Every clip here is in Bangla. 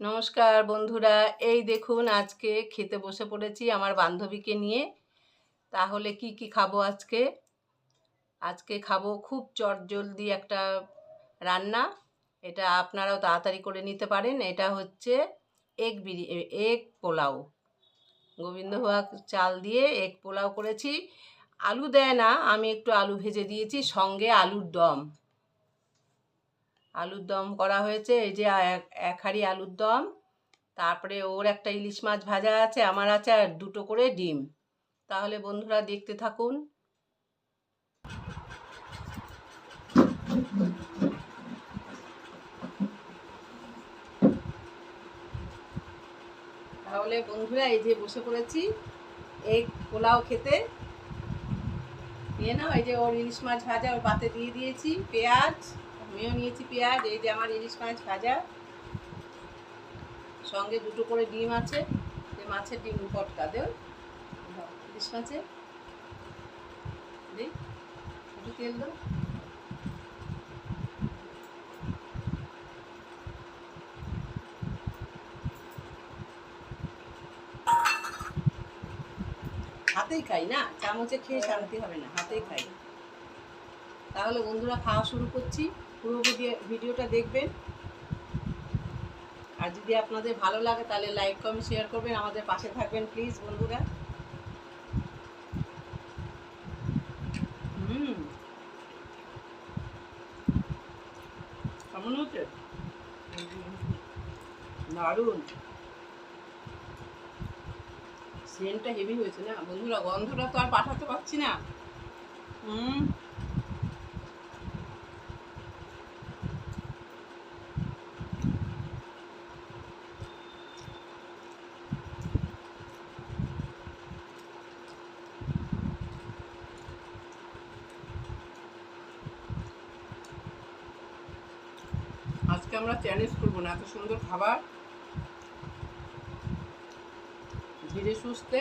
নমস্কার বন্ধুরা। এই দেখুন, আজকে খেতে বসে পড়েছি আমার বান্ধবীকে নিয়ে। তাহলে কি কি খাব আজকে? আজকে খাব খুব চটজলদি একটা রান্না। এটা আপনারাও তাড়াতাড়ি করে নিতে পারেন। এটা হচ্ছে এগ বিরি এগ পোলাও। গোবিন্দভোগ চাল দিয়ে এগ পোলাও করেছি। আলু দেয় না, আমি একটু আলু ভেজে দিয়েছি। সঙ্গে আলুর দম। আলুর দম করা হয়েছে, এই যে এক হাঁড়ি আলুর দম। তারপরে ওর একটা ইলিশ মাছ ভাজা আছে, আমার আছে আর দুটো করে ডিম। তাহলে বন্ধুরা দেখতে থাকুন। তাহলে বন্ধুরা এই যে বসে পড়েছি এই পোলাও খেতে। নিয়ে নাও, এই যে ওর ইলিশ মাছ ভাজা, ওর পাতে দিয়ে দিয়েছি, পেঁয়াজ। আমিও নিয়েছি পেঁয়াজ, এই যে আমার ইলিশ মাছ ভাজা। সঙ্গে দুটো করে ডিম আছে, যে মাছের ডিম পটকা, দেও। ইলিশ মাছে একটু তেল দাও। হাতেই খাই না, চামচে খেয়ে শান্তি হবে না, হাতেই খাই। তাহলে বন্ধুরা খাওয়া শুরু করছি। পুরো ভিডিও, ভিডিওটা দেখবেন। আর যদি আপনাদের ভালো লাগে, তাহলে লাইক কমেন্ট শেয়ার করবেন। আমাদের পাশে থাকবেন প্লিজ বন্ধুরা। হুম। কেমন হচ্ছে? দারুণ। সেন্টটা হেভি হয়েছে না? বন্ধুরা, গন্ধটা তো আর পাঠাতে পারছি না। হুম। আজকে আমরা চ্যালেঞ্জ করব না, এত সুন্দর খাবার। ধীরে সুস্থে।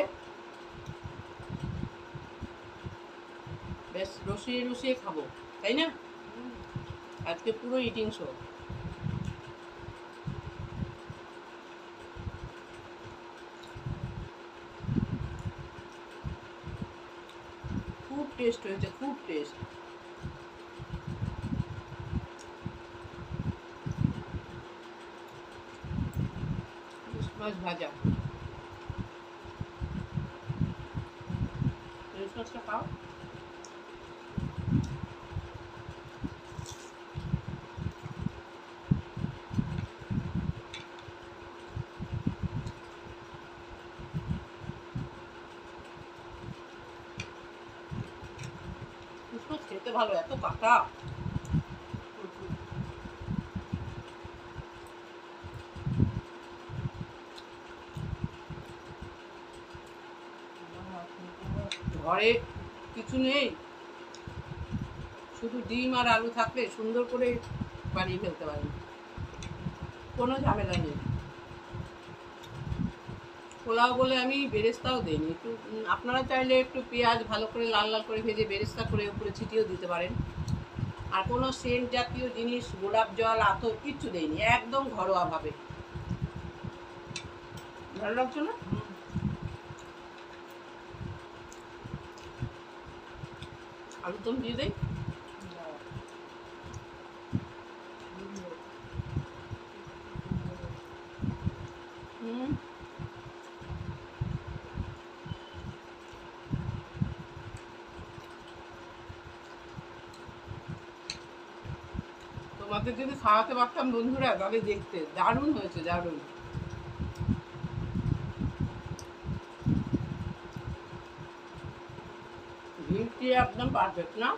বেশ, রসিয়ে রসিয়ে খাব, তাই না? আজকে পুরো ইটিং শো খুব টেস্ট হয়েছে, খুব টেস্ট মাছ ভাজা ইলিশ মাছটা খাও ইলিশ মাছ খেতে ভালো এত কাটা ঘরে কিছু নেই শুধু ডিম আর আলু থাকলে সুন্দর করে বানিয়ে ফেলতে পারি কোনো ঝামেলা নেই। পোলাও বলে আমি বেরেস্তাও দিইনি। একটু আপনারা চাইলে একটু পেঁয়াজ ভালো করে লাল লাল করে ভেজে বেরেস্তা করে উপরে ছিটিয়েও দিতে পারেন। আর কোনো সেন্ট জাতীয় জিনিস, গোলাপ জল, আতর কিচ্ছু দেয়নি একদম ঘরোয়াভাবে ভালো লাগছে না? আলুদম দিয়ে দেই হুম তোমাদের যদি খাওয়াতে পারতাম বন্ধুরা তাহলে দেখতে। দারুণ হয়েছে দারুণ। ভিড়টি একদম পারফেক্ট না?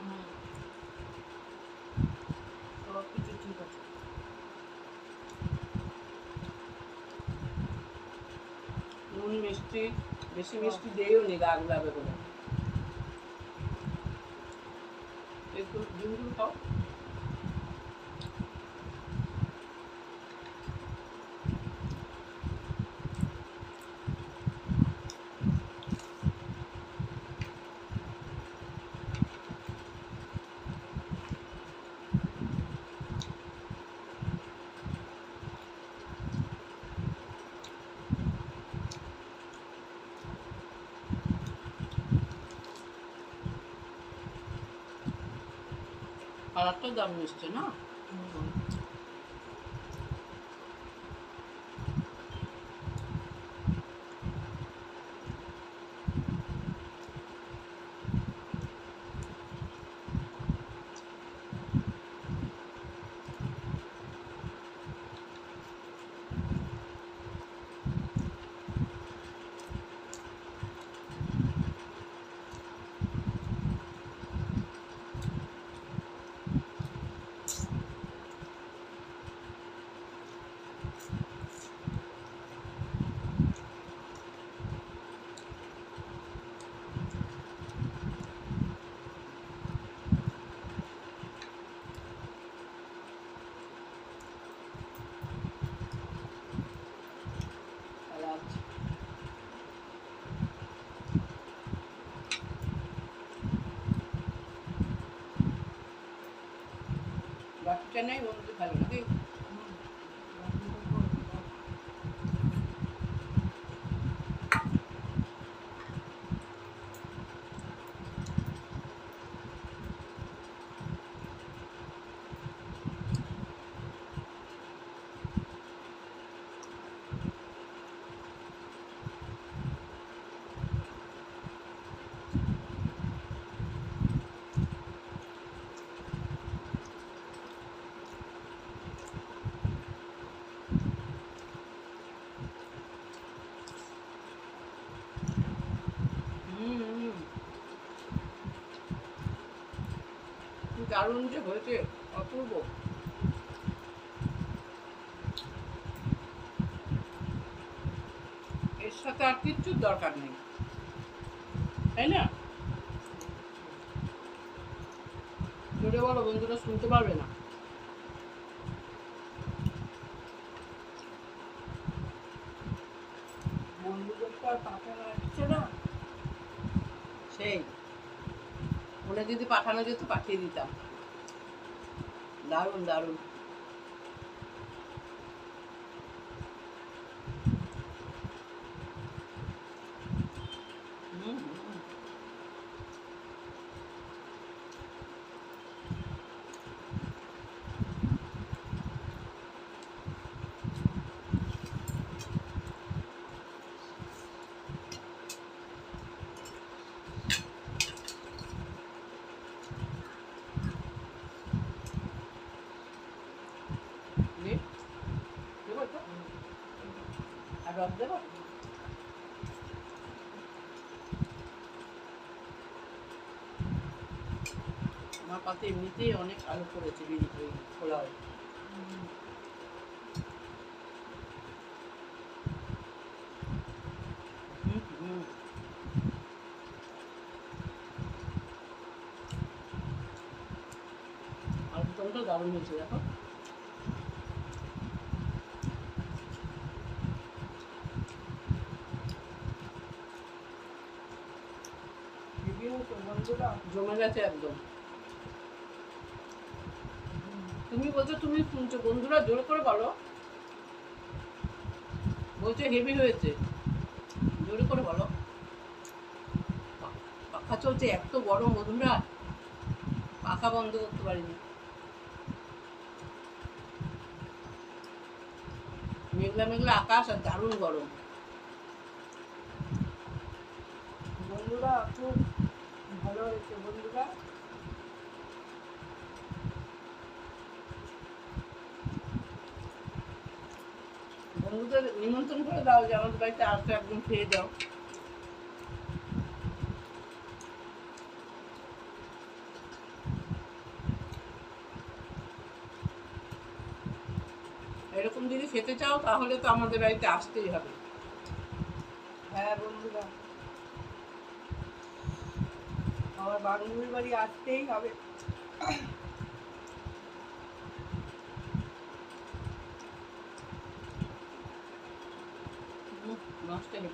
নুন মিষ্টি বেশি মিষ্টি দিয়েও নি গুলাবে বলে। একটু দারুণ এসছে না? বাকিটা নেই বন্ধু ভালো নাকি হুম হুম। কি দারুণ যে হয়েছে, অপূর্ব। এর সাথে আর কিচ্ছুর দরকার নেই। তাই না? জোরে বলো, বন্ধুরা শুনতে পারবে না। বন্ধুদের তো আর পাঠানো আসছে না। সেই। ফোনে যদি পাঠানো যেত পাঠিয়ে দিতাম। দারুণ দারুণ হুম, হুম। নে, দেবো তো? আর রস দেবো পাতে এমনিতেই অনেক আলো পড়েছে খোলা। আলুদমটা দারুণ হয়েছে দেখো জমে গেছে একদম তুমি বলছো, তুমি শুনছো বন্ধুরা জোর করে বলো বলছে হেভি হয়েছে, জোরে করে বলো পাখা চলছে, এত গরম বন্ধুরা, পাখা বন্ধ করতে পারিনি। মেঘলা মেঘলা আকাশ আর দারুণ গরম। বন্ধুরা, খুব ভালো হয়েছে বন্ধুরা। বন্ধুদের নিমন্ত্রণ করে দাও যে আমাদের বাড়িতে আসতে একদম খেয়ে যাও এরকম যদি খেতে চাও, তাহলে তো আমাদের বাড়িতে আসতেই হবে। হ্যাঁ বন্ধুরা। আমার বান্ধবীর বাড়ি আসতেই হবে। তেল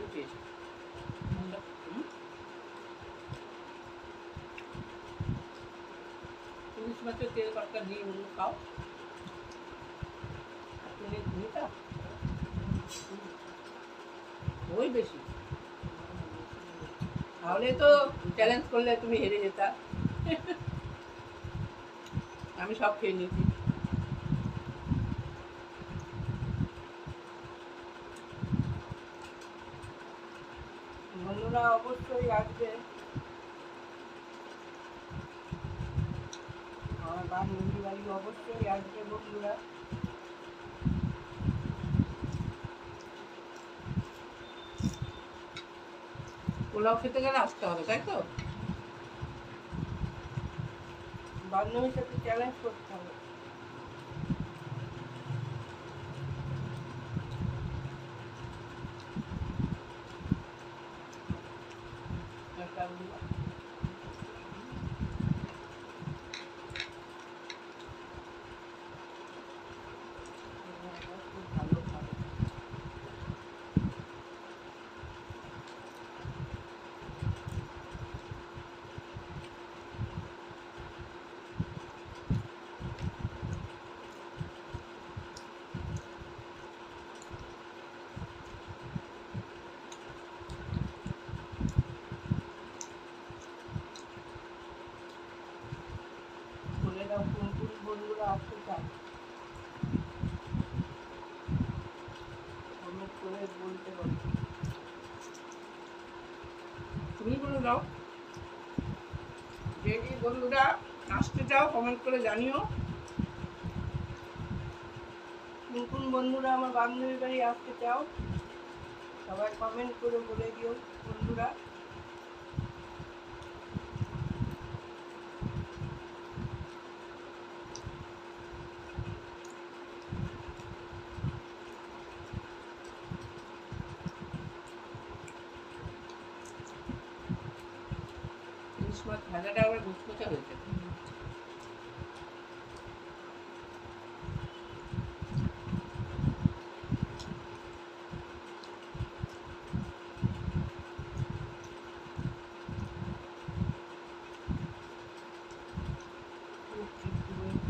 দিয়ে খাও। ওই বেশি। তাহলে তো চ্যালেঞ্জ করলে তুমি হেরে যেতা। আমি সব খেয়ে নিয়েছি বন্ধুরা আসবে আমার বান্ধবী বাড়ি অবশ্যই আসবে বন্ধুরা। পোলাও খেতে গেলে আসতে হবে, তাই তো? বান্ধবীর সাথে চ্যালেঞ্জ করতে হবে একটা উল্লা। খুব ভালো খাবে বলে দাও কোন কোন বন্ধুরা আসতে চায় কমেন্ট করে বলতে পারো তুমি বলে দাও যে যে বন্ধুরা, আসতে চাও কমেন্ট করে জানিও। কোন কোন বন্ধুরা, আমার বান্ধবীর বাড়ি আসতে চাও, সবাই কমেন্ট করে বলে দিও, বন্ধুরা। মাছ ভাজাটা আবার হয়েছে।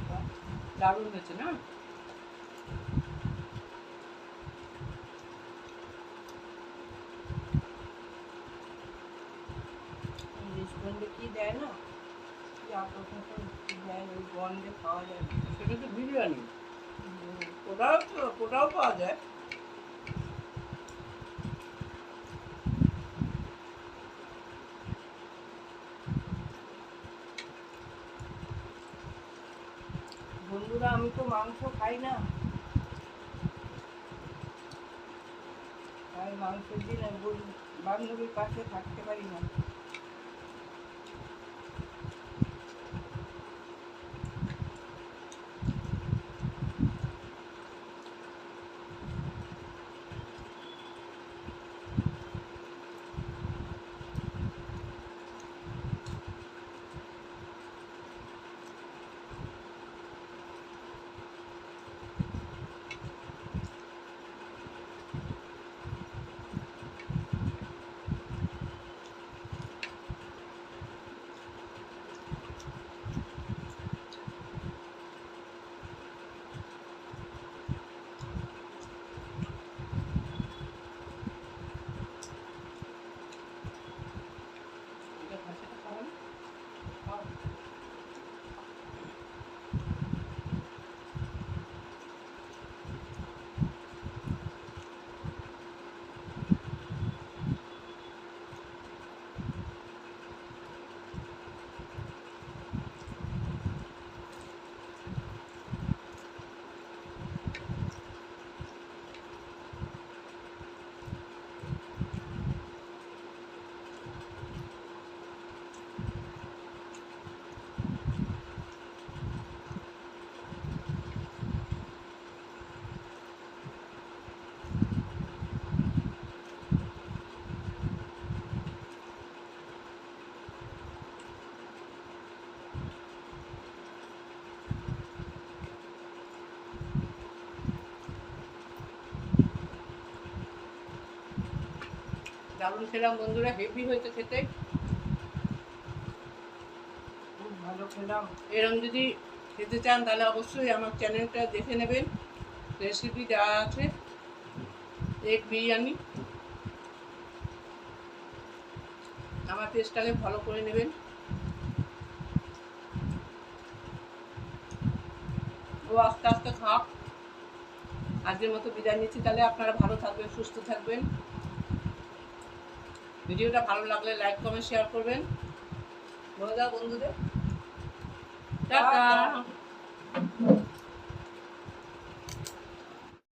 বা দারুণ হয়েছে না? রেস্টুরেন্টে কি দেয় না? কি আপনার কি দেয় ওই গন্ধে খাওয়া যায় সেটা তো বিরিয়ানি। পাওয়া যায়। বন্ধুরা আমি তো মাংস খাই না। তাই মাংসের দিন বান্ধবীর পাশে থাকতে পারি না। দারুণ খেলাম বন্ধুরা হেভি হয়েছে খেতে। খুব ভালো খেলাম। এরম যদি খেতে চান তাহলে অবশ্যই আমার চ্যানেলটা দেখে নেবেন। রেসিপি দেওয়া আছে এগ বিরিয়ানি। আমার পেজটাকে ফলো করে নেবেন। ও আস্তে আস্তে খাক। আজকের মতো বিদায় নিচ্ছি। তাহলে আপনারা ভালো থাকবেন সুস্থ থাকবেন। ভিডিওটা ভালো লাগলে লাইক কমেন্ট শেয়ার করবেন। বলে দাও বন্ধুদের। টাটা।